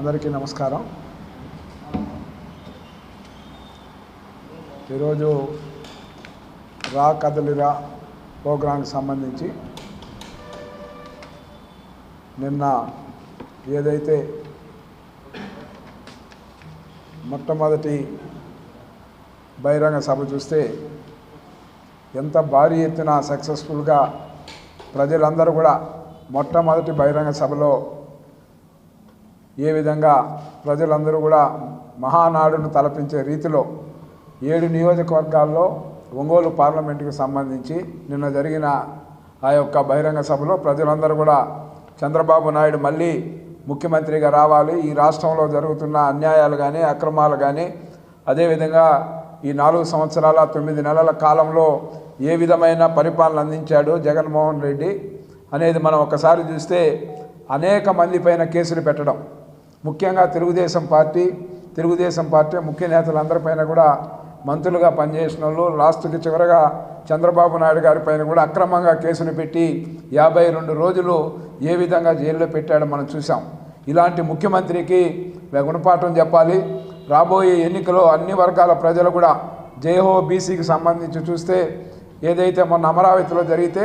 అందరికీ నమస్కారం. ఈరోజు రా కదలిరా ప్రోగ్రాంకి సంబంధించి నిన్న ఏదైతే మొట్టమొదటి బహిరంగ సభ చూస్తే ఎంత భారీ ఎత్తున సక్సెస్ఫుల్గా ప్రజలందరూ కూడా మొట్టమొదటి బహిరంగ సభలో ఏ విధంగా ప్రజలందరూ కూడా మహానాడును తలపించే రీతిలో ఏడు నియోజకవర్గాల్లో ఒంగోలు పార్లమెంటుకు సంబంధించి నిన్న జరిగిన ఆ యొక్క బహిరంగ సభలో ప్రజలందరూ కూడా చంద్రబాబు నాయుడు మళ్ళీ ముఖ్యమంత్రిగా రావాలి. ఈ రాష్ట్రంలో జరుగుతున్న అన్యాయాలు కానీ అక్రమాలు కానీ అదేవిధంగా ఈ నాలుగు సంవత్సరాల తొమ్మిది నెలల కాలంలో ఏ విధమైన పరిపాలన అందించాడు జగన్మోహన్ రెడ్డి అనేది మనం ఒకసారి చూస్తే అనేక మంది పైన కేసులు పెట్టడం. ముఖ్యంగా తెలుగుదేశం పార్టీ తెలుగుదేశం పార్టీ ముఖ్య నేతలందరిపైన కూడా మంత్రులుగా పనిచేసిన వాళ్ళు లాస్ట్కి చివరగా చంద్రబాబు నాయుడు గారి పైన కూడా అక్రమంగా కేసులు పెట్టి యాభై రెండు రోజులు ఏ విధంగా జైల్లో పెట్టాడో మనం చూసాం ఇలాంటి ముఖ్యమంత్రికి గుణపాఠం చెప్పాలి. రాబోయే ఎన్నికలో అన్ని వర్గాల ప్రజలు కూడా జయహో బీసీకి సంబంధించి చూస్తే ఏదైతే మొన్న అమరావతిలో జరిగితే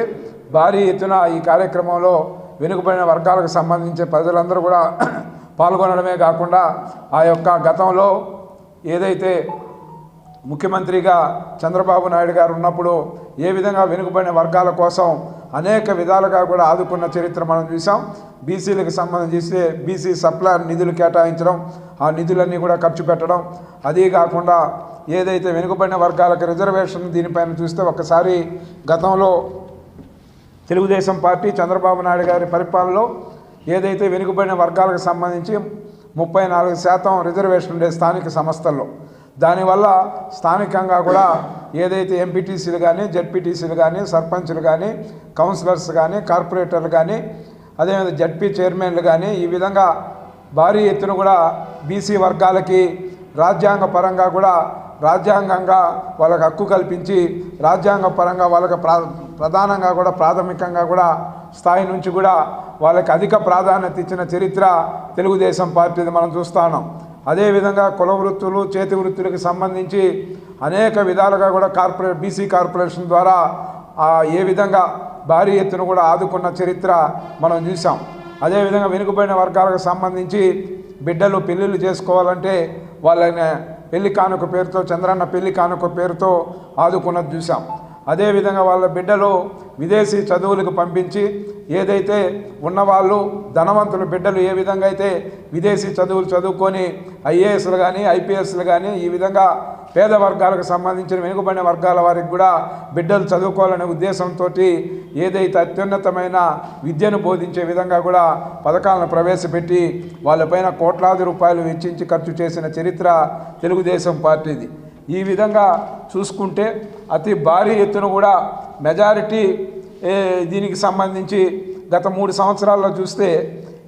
భారీ ఎత్తున ఈ కార్యక్రమంలో వెనుకబడిన వర్గాలకు సంబంధించి ప్రజలందరూ కూడా పాల్గొనడమే కాకుండా ఆ యొక్క గతంలో ఏదైతే ముఖ్యమంత్రిగా చంద్రబాబు నాయుడు గారు ఉన్నప్పుడు ఏ విధంగా వెనుకబడిన వర్గాల కోసం అనేక విధాలుగా కూడా ఆదుకున్న చరిత్ర మనం చూసాం బీసీలకు సంబంధించి బీసీ సప్లై నిధులు కేటాయించడం ఆ నిధులన్నీ కూడా ఖర్చు పెట్టడం అదీ కాకుండా ఏదైతే వెనుకబడిన వర్గాలకు రిజర్వేషన్ దీనిపైన చూస్తే ఒకసారి గతంలో తెలుగుదేశం పార్టీ చంద్రబాబు నాయుడు గారి పరిపాలనలో ఏదైతే వెనుకబడిన వర్గాలకు సంబంధించి ముప్పై నాలుగు శాతం రిజర్వేషన్ ఉండే స్థానిక సంస్థల్లో. దానివల్ల స్థానికంగా కూడా ఏదైతే ఎంపీటీసీలు కానీ జడ్పీటీసీలు కానీ సర్పంచ్లు కానీ కౌన్సిలర్స్ కానీ కార్పొరేటర్లు కానీ అదేవిధంగా జడ్పీ చైర్మన్లు కానీ ఈ విధంగా భారీ ఎత్తున కూడా బీసీ వర్గాలకి రాజ్యాంగ పరంగా కూడా రాజ్యాంగంగా వాళ్ళకి హక్కు కల్పించి రాజ్యాంగ పరంగా వాళ్ళకి ప్రా ప్రధానంగా కూడా ప్రాథమికంగా కూడా స్థాయి నుంచి కూడా వాళ్ళకి అధిక ప్రాధాన్యత ఇచ్చిన చరిత్ర తెలుగుదేశం పార్టీది మనం చూస్తా అదేవిధంగా కుల వృత్తులు చేతి వృత్తులకు సంబంధించి అనేక విధాలుగా కూడా కార్పొరేట్ బీసీ కార్పొరేషన్ ద్వారా ఏ విధంగా భారీ ఎత్తున కూడా ఆదుకున్న చరిత్ర మనం చూసాం అదేవిధంగా వెనుకబడిన వర్గాలకు సంబంధించి బిడ్డలు పెళ్ళిళ్ళు చేసుకోవాలంటే వాళ్ళని పెళ్ళి కానుక పేరుతో చంద్రన్న పెళ్ళి కానుక పేరుతో ఆదుకున్నది చూసాం అదేవిధంగా వాళ్ళ బిడ్డలు విదేశీ చదువులకు పంపించి ఏదైతే ఉన్నవాళ్ళు ధనవంతుల బిడ్డలు ఏ విధంగా అయితే విదేశీ చదువులు చదువుకొని ఐఏఎస్లు కానీ ఐపీఎస్లు కానీ ఈ విధంగా పేద వర్గాలకు సంబంధించిన వెనుకబడిన వర్గాల వారికి కూడా బిడ్డలు చదువుకోవాలనే ఉద్దేశంతో ఏదైతే అత్యున్నతమైన విద్యను బోధించే విధంగా కూడా పథకాలను ప్రవేశపెట్టి వాళ్ళపైన కోట్లాది రూపాయలు వెచ్చించి ఖర్చు చేసిన చరిత్ర తెలుగుదేశం పార్టీది. ఈ విధంగా చూసుకుంటే అతి భారీ ఎత్తున కూడా మెజారిటీ దీనికి సంబంధించి గత మూడు సంవత్సరాల్లో చూస్తే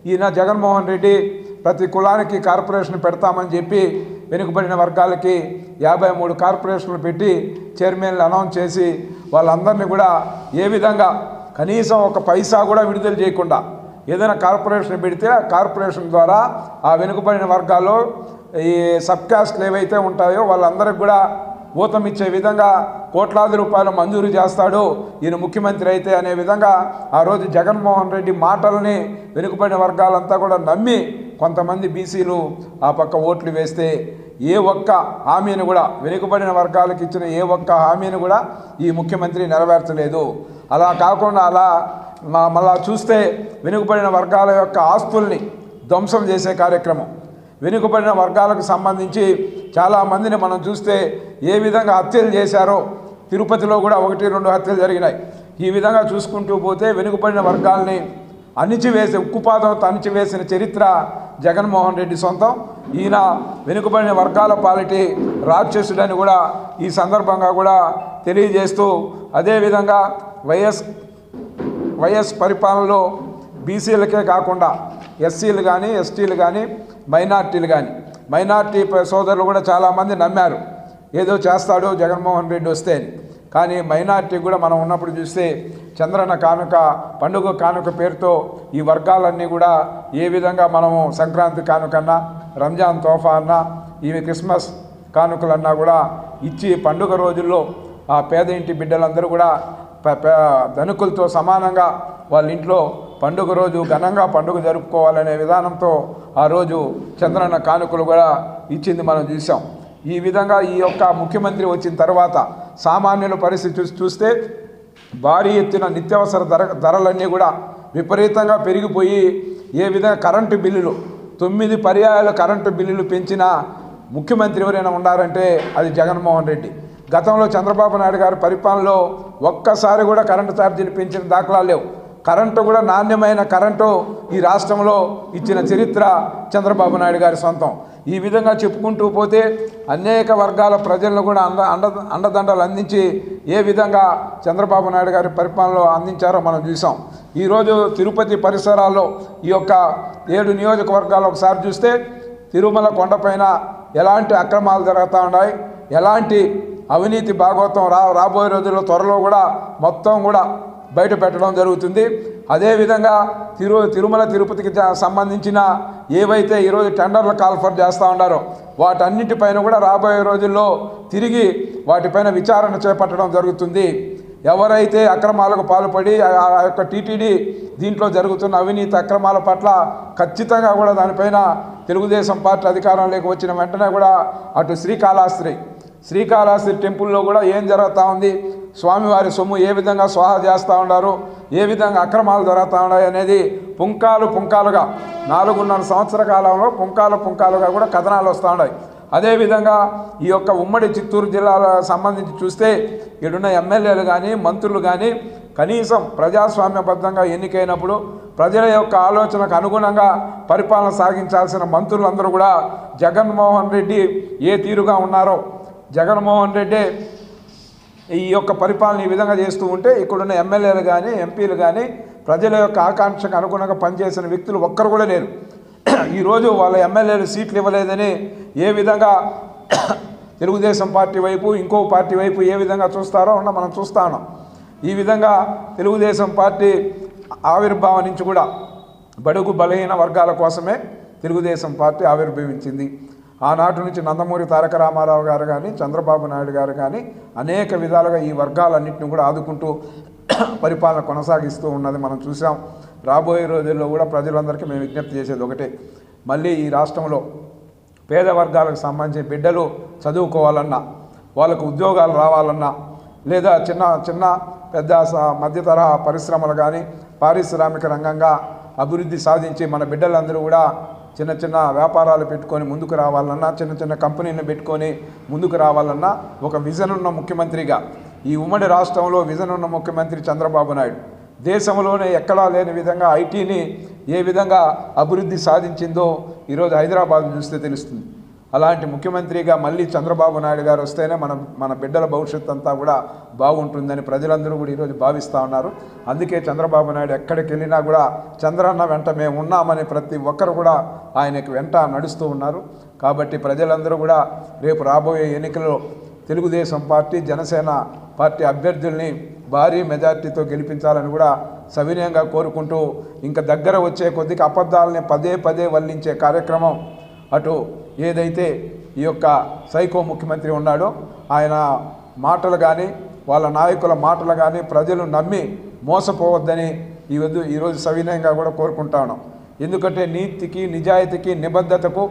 ఈయన జగన్మోహన్ రెడ్డి ప్రతి కులానికి కార్పొరేషన్ పెడతామని చెప్పి వెనుకబడిన వర్గాలకి యాభై మూడు కార్పొరేషన్లు పెట్టి చైర్మన్లు అనౌన్స్ చేసి వాళ్ళందరినీ కూడా ఏ విధంగా కనీసం ఒక పైసా కూడా విడుదల చేయకుండా ఏదైనా కార్పొరేషన్ పెడితే ఆ కార్పొరేషన్ ద్వారా ఆ వెనుకబడిన వర్గాల్లో ఈ సబ్ క్యాస్ట్లు ఏవైతే ఉంటాయో వాళ్ళందరికి కూడా ఊతమిచ్చే ఇచ్చే విధంగా కోట్లాది రూపాయలు మంజూరు చేస్తాడు. ఈయన ముఖ్యమంత్రి అయితే అనే విధంగా ఆ రోజు జగన్మోహన్ రెడ్డి మాటలని వెనుకబడిన వర్గాలంతా కూడా నమ్మి కొంతమంది బీసీలు ఆ పక్క ఓట్లు వేస్తే ఏ ఒక్క హామీని కూడా వెనుకబడిన వర్గాలకు ఇచ్చిన ఏ ఒక్క హామీని కూడా ఈ ముఖ్యమంత్రి నెరవేర్చలేదు. అలా కాకుండా అలా మళ్ళా చూస్తే వెనుకబడిన వర్గాల యొక్క ఆస్తుల్ని ధ్వంసం చేసే కార్యక్రమం. వెనుకబడిన వర్గాలకు సంబంధించి చాలామందిని మనం చూస్తే ఏ విధంగా హత్యలు చేశారో తిరుపతిలో కూడా ఒకటి రెండు హత్యలు జరిగినాయి. ఈ విధంగా చూసుకుంటూ పోతే వెనుకబడిన వర్గాల్ని అణిచివేసి ఉక్కుపాతంతో అణిచివేసిన చరిత్ర జగన్మోహన్ రెడ్డి సొంతం. ఈయన వెనుకబడిన వర్గాల పాలిటీ రాక్షసుడని కూడా ఈ సందర్భంగా కూడా తెలియజేస్తూ అదేవిధంగా వైఎస్ వైఎస్ పరిపాలనలో బీసీలకే కాకుండా ఎస్సీలు కానీ ఎస్టీలు కానీ మైనార్టీలు కానీ మైనార్టీ సోదరులు కూడా చాలామంది నమ్మారు. ఏదో చేస్తాడు జగన్మోహన్ రెడ్డి వస్తే. కానీ మైనార్టీ కూడా మనం ఉన్నప్పుడు చూస్తే చంద్రన్న కానుక పండుగ కానుక పేరుతో ఈ వర్గాలన్నీ కూడా ఏ విధంగా మనము సంక్రాంతి కానుకన్నా రంజాన్ తోఫా అన్నా ఇవి క్రిస్మస్ కానుకలన్నా కూడా ఇచ్చి పండుగ రోజుల్లో ఆ పేద ఇంటి బిడ్డలందరూ కూడా ధనుకులతో సమానంగా వాళ్ళ ఇంట్లో పండుగ రోజు ఘనంగా పండుగ జరుపుకోవాలనే విధానంతో ఆ రోజు చంద్రన్న కానుకలు కూడా ఇచ్చింది మనం చూసాం ఈ విధంగా ఈ యొక్క ముఖ్యమంత్రి వచ్చిన తర్వాత సామాన్యుల పరిస్థితి చూస్తే భారీ ఎత్తున నిత్యావసర ధర ధరలన్నీ కూడా విపరీతంగా పెరిగిపోయి ఏ విధంగా కరెంటు బిల్లులు తొమ్మిది పర్యాయాలు కరెంటు బిల్లులు పెంచిన ముఖ్యమంత్రి ఎవరైనా ఉన్నారంటే అది జగన్మోహన్ రెడ్డి. గతంలో చంద్రబాబు నాయుడు గారి పరిపాలనలో ఒక్కసారి కూడా కరెంటు ఛార్జీలు పెంచిన దాఖలాలు లేవు. కరెంటు కూడా నాణ్యమైన కరెంటు ఈ రాష్ట్రంలో ఇచ్చిన చరిత్ర చంద్రబాబు నాయుడు గారి సొంతం. ఈ విధంగా చెప్పుకుంటూ పోతే అనేక వర్గాల ప్రజలను కూడా అండ అండ అండదండలు అందించి ఏ విధంగా చంద్రబాబు నాయుడు గారి పరిపాలనలో అందించారో మనం చూసాం. ఈరోజు తిరుపతి పరిసరాల్లో ఈ యొక్క ఏడు నియోజకవర్గాలు ఒకసారి చూస్తే తిరుమల కొండపైన ఎలాంటి అక్రమాలు జరుగుతూ ఉన్నాయి ఎలాంటి అవినీతి భాగవతం రా రాబోయే రోజుల్లో త్వరలో కూడా మొత్తం కూడా బయట పెట్టడం జరుగుతుంది. అదేవిధంగా తిరు తిరుమల తిరుపతికి సంబంధించిన ఏవైతే ఈరోజు టెండర్లు కాల్ఫర్ చేస్తూ ఉన్నారో వాటన్నిటిపైన కూడా రాబోయే రోజుల్లో తిరిగి వాటిపైన విచారణ చేపట్టడం జరుగుతుంది. ఎవరైతే అక్రమాలకు పాల్పడి ఆ ఆ యొక్క టీటీడీ దీంట్లో జరుగుతున్న అవినీతి అక్రమాల పట్ల ఖచ్చితంగా కూడా దానిపైన తెలుగుదేశం పార్టీ అధికారంలోకి వచ్చిన వెంటనే కూడా అటు శ్రీకాళహస్తి శ్రీకాళహస్తి టెంపుల్లో కూడా ఏం జరుగుతూ ఉంది? స్వామివారి సొమ్ము ఏ విధంగా స్వాహా చేస్తూ ఉన్నారు ఏ విధంగా అక్రమాలు జరుగుతూ ఉన్నాయి అనేది పుంకాలు పుంకాలుగా నాలుగున్నర సంవత్సర కాలంలో పుంకాలు పుంకాలుగా కూడా కథనాలు వస్తూ ఉన్నాయి. అదేవిధంగా ఈ యొక్క ఉమ్మడి చిత్తూరు జిల్లాలో సంబంధించి చూస్తే ఇక్కడున్న ఎమ్మెల్యేలు కానీ మంత్రులు కానీ కనీసం ప్రజాస్వామ్యబద్ధంగా ఎన్నికైనప్పుడు ప్రజల యొక్క ఆలోచనకు అనుగుణంగా పరిపాలన సాగించాల్సిన మంత్రులందరూ కూడా జగన్మోహన్ రెడ్డి ఏ తీరుగా ఉన్నారో జగన్మోహన్ రెడ్డి ఈ యొక్క పరిపాలన ఈ విధంగా చేస్తూ ఉంటే ఇక్కడున్న ఎమ్మెల్యేలు కానీ ఎంపీలు కానీ ప్రజల యొక్క ఆకాంక్షకు అనుగుణంగా పనిచేసిన వ్యక్తులు ఒక్కరు కూడా లేరు. ఈరోజు వాళ్ళ ఎమ్మెల్యేలు సీట్లు ఇవ్వలేదని ఏ విధంగా తెలుగుదేశం పార్టీ వైపు ఇంకో పార్టీ వైపు ఏ విధంగా చూస్తారో ఉన్న మనం చూస్తా ఉన్నాం. ఈ విధంగా తెలుగుదేశం పార్టీ ఆవిర్భావం నుంచి కూడా బడుగు బలహీన వర్గాల కోసమే తెలుగుదేశం పార్టీ ఆవిర్భవించింది. ఆనాటి నుంచి నందమూరి తారక రామారావు గారు కానీ చంద్రబాబు నాయుడు గారు కానీ అనేక విధాలుగా ఈ వర్గాలన్నింటినీ కూడా ఆదుకుంటూ పరిపాలన కొనసాగిస్తూ ఉన్నది మనం చూసాం రాబోయే రోజుల్లో కూడా ప్రజలందరికీ మేము విజ్ఞప్తి చేసేది ఒకటే. మళ్ళీ ఈ రాష్ట్రంలో పేద వర్గాలకు సంబంధించిన బిడ్డలు చదువుకోవాలన్నా వాళ్ళకు ఉద్యోగాలు రావాలన్నా లేదా చిన్న చిన్న పెద్ద స- మధ్య తరహా పరిశ్రమలు కానీ పారిశ్రామిక రంగంగా అభివృద్ధి సాధించి మన బిడ్డలందరూ కూడా చిన్న చిన్న వ్యాపారాలు పెట్టుకొని ముందుకు రావాలన్నా చిన్న చిన్న కంపెనీని పెట్టుకొని ముందుకు రావాలన్నా ఒక విజన్ ఉన్న ముఖ్యమంత్రిగా ఈ ఉమ్మడి రాష్ట్రంలో విజన్ ఉన్న ముఖ్యమంత్రి చంద్రబాబు నాయుడు. దేశంలోనే ఎక్కడా లేని విధంగా ఐటీని ఏ విధంగా అభివృద్ధి సాధించిందో ఈరోజు హైదరాబాద్ చూస్తే తెలుస్తుంది. అలాంటి ముఖ్యమంత్రిగా మళ్ళీ చంద్రబాబు నాయుడు గారు వస్తేనే మన మన బిడ్డల భవిష్యత్తు అంతా కూడా బాగుంటుందని ప్రజలందరూ కూడా ఈరోజు భావిస్తూ ఉన్నారు. అందుకే చంద్రబాబు నాయుడు ఎక్కడికి వెళ్ళినా కూడా చంద్రన్న వెంట మేము ఉన్నామని ప్రతి ఒక్కరు కూడా ఆయనకు వెంట నడుస్తూ ఉన్నారు. కాబట్టి ప్రజలందరూ కూడా రేపు రాబోయే ఎన్నికల్లో తెలుగుదేశం పార్టీ జనసేన పార్టీ అభ్యర్థుల్ని భారీ మెజార్టీతో గెలిపించాలని కూడా సవినయంగా కోరుకుంటూ ఇంకా దగ్గర వచ్చే కొద్దిగా అబద్ధాలని పదే పదే వల్లించే కార్యక్రమం అటు ఏదైతే ఈ యొక్క సైకో ముఖ్యమంత్రి ఉన్నాడో ఆయన మాటలు కానీ వాళ్ళ నాయకుల మాటలు కానీ ప్రజలు నమ్మి మోసపోవద్దని ఈరోజు ఈరోజు సవినయంగా కూడా కోరుకుంటాను ఎందుకంటే నీతికి నిజాయితీకి నిబద్ధతకు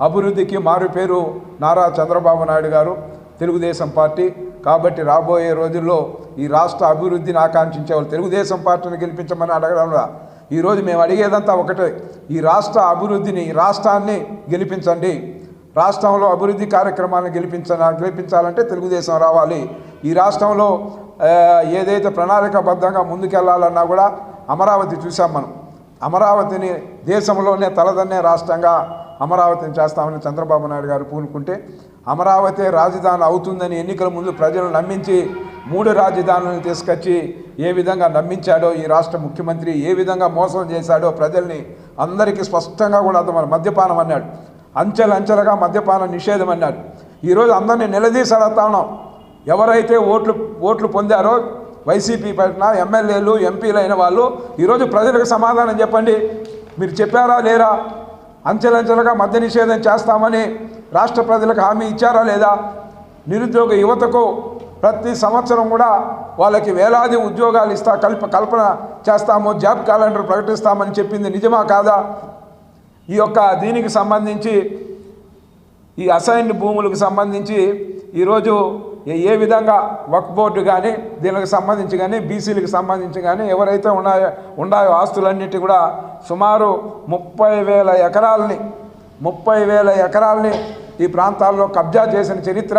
అభివృద్ధికి మారు పేరు నారా చంద్రబాబు నాయుడు గారు తెలుగుదేశం పార్టీ. కాబట్టి రాబోయే రోజుల్లో ఈ రాష్ట్ర అభివృద్ధిని ఆకాంక్షించే వాళ్ళు తెలుగుదేశం పార్టీని గెలిపించమని అడగడంలో ఈరోజు మేము అడిగేదంతా ఒకటే. ఈ రాష్ట్ర అభివృద్ధిని రాష్ట్రాన్ని గెలిపించండి. రాష్ట్రంలో అభివృద్ధి కార్యక్రమాలను గెలిపించ గెలిపించాలంటే తెలుగుదేశం రావాలి. ఈ రాష్ట్రంలో ఏదైతే ప్రణాళికాబద్ధంగా ముందుకెళ్ళాలన్నా కూడా అమరావతి చూసాం మనం. అమరావతిని దేశంలోనే తలదన్నే రాష్ట్రంగా అమరావతిని చేస్తామని చంద్రబాబు నాయుడు గారు పూనుకుంటే అమరావతి రాజధాని అవుతుందని ఎన్నికల ముందు ప్రజలు నమ్మించి మూడు రాజధానులను తీసుకొచ్చి ఏ విధంగా నమ్మించాడో ఈ రాష్ట్ర ముఖ్యమంత్రి ఏ విధంగా మోసం చేశాడో ప్రజల్ని అందరికీ స్పష్టంగా కూడా అతను మద్యపానం అన్నాడు. అంచెలంచెలుగా మద్యపాన నిషేధం అన్నాడు. ఈరోజు అందరినీ నిలదీసి ఉన్నాం ఎవరైతే ఓట్లు ఓట్లు పొందారో వైసీపీ పైన ఎమ్మెల్యేలు ఎంపీలు అయిన వాళ్ళు ఈరోజు ప్రజలకు సమాధానం చెప్పండి. మీరు చెప్పారా లేరా? అంచెలంచెలుగా మద్య నిషేధం చేస్తామని రాష్ట్ర ప్రజలకు హామీ ఇచ్చారా లేదా? నిరుద్యోగ యువతకు ప్రతి సంవత్సరం కూడా వాళ్ళకి వేలాది ఉద్యోగాలు ఇస్తా కల్ప కల్పన చేస్తాము జాబ్ క్యాలెండర్ ప్రకటిస్తామని చెప్పింది నిజమా కాదా? ఈ యొక్క దీనికి సంబంధించి ఈ అసైన్డ్ భూములకు సంబంధించి ఈరోజు ఏ విధంగా వక్ బోర్డు కానీ దీనికి సంబంధించి కానీ బీసీలకు సంబంధించి కానీ ఎవరైతే ఉన్నాయో ఉన్నాయో ఆస్తులన్నిటి కూడా సుమారు ముప్పై వేల ఎకరాలని ముప్పై వేల ఎకరాలని ఈ ప్రాంతాల్లో కబ్జా చేసిన చరిత్ర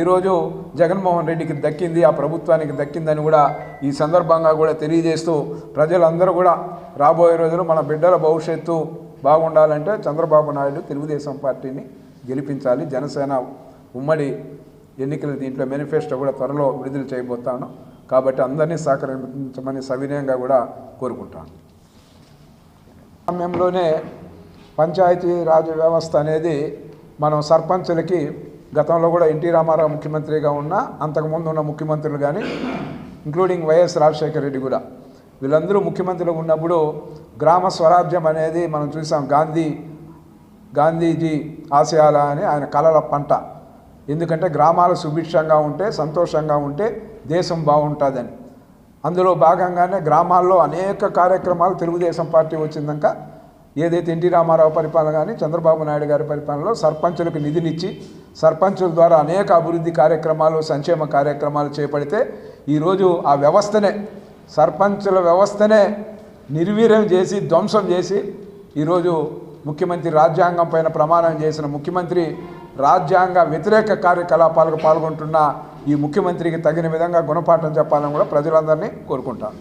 ఈరోజు జగన్మోహన్ రెడ్డికి దక్కింది ఆ ప్రభుత్వానికి దక్కిందని కూడా ఈ సందర్భంగా కూడా తెలియజేస్తూ ప్రజలందరూ కూడా రాబోయే రోజులు మన బిడ్డల భవిష్యత్తు బాగుండాలంటే చంద్రబాబు నాయుడు తెలుగుదేశం పార్టీని గెలిపించాలి. జనసేన ఉమ్మడి ఎన్నికల దీంట్లో మేనిఫెస్టో కూడా త్వరలో విడుదల చేయబోతాను. కాబట్టి అందరినీ సహకరించమని సవినయంగా కూడా కోరుకుంటాను. సమయంలోనే పంచాయతీ రాజు వ్యవస్థ అనేది మనం సర్పంచులకి గతంలో కూడా ఎన్టీ రామారావు ముఖ్యమంత్రిగా ఉన్న అంతకుముందు ఉన్న ముఖ్యమంత్రులు కానీ ఇంక్లూడింగ్ వైఎస్ రాజశేఖర రెడ్డి కూడా. వీళ్ళందరూ ముఖ్యమంత్రులు ఉన్నప్పుడు గ్రామ స్వరాజ్యం అనేది మనం చూసాం గాంధీ గాంధీజీ ఆశయాల అని ఆయన కళల పంట. ఎందుకంటే గ్రామాలు సుభిక్షంగా ఉంటే సంతోషంగా ఉంటే దేశం బాగుంటుందని. అందులో భాగంగానే గ్రామాల్లో అనేక కార్యక్రమాలు తెలుగుదేశం పార్టీ వచ్చిందాక ఏదైతే ఎన్టీ రామారావు పరిపాలన కానీ చంద్రబాబు నాయుడు గారి పరిపాలనలో సర్పంచులకు నిధినిచ్చి సర్పంచుల ద్వారా అనేక అభివృద్ధి కార్యక్రమాలు సంక్షేమ కార్యక్రమాలు చేపడితే ఈరోజు ఆ వ్యవస్థనే సర్పంచుల వ్యవస్థనే నిర్వీర్యం చేసి ధ్వంసం చేసి ఈరోజు ముఖ్యమంత్రి రాజ్యాంగం పైన ప్రమాణం చేసిన ముఖ్యమంత్రి రాజ్యాంగ వ్యతిరేక కార్యకలాపాలకు పాల్గొంటున్న ఈ ముఖ్యమంత్రికి తగిన విధంగా గుణపాఠం చెప్పాలని కూడా ప్రజలందరినీ కోరుకుంటాను.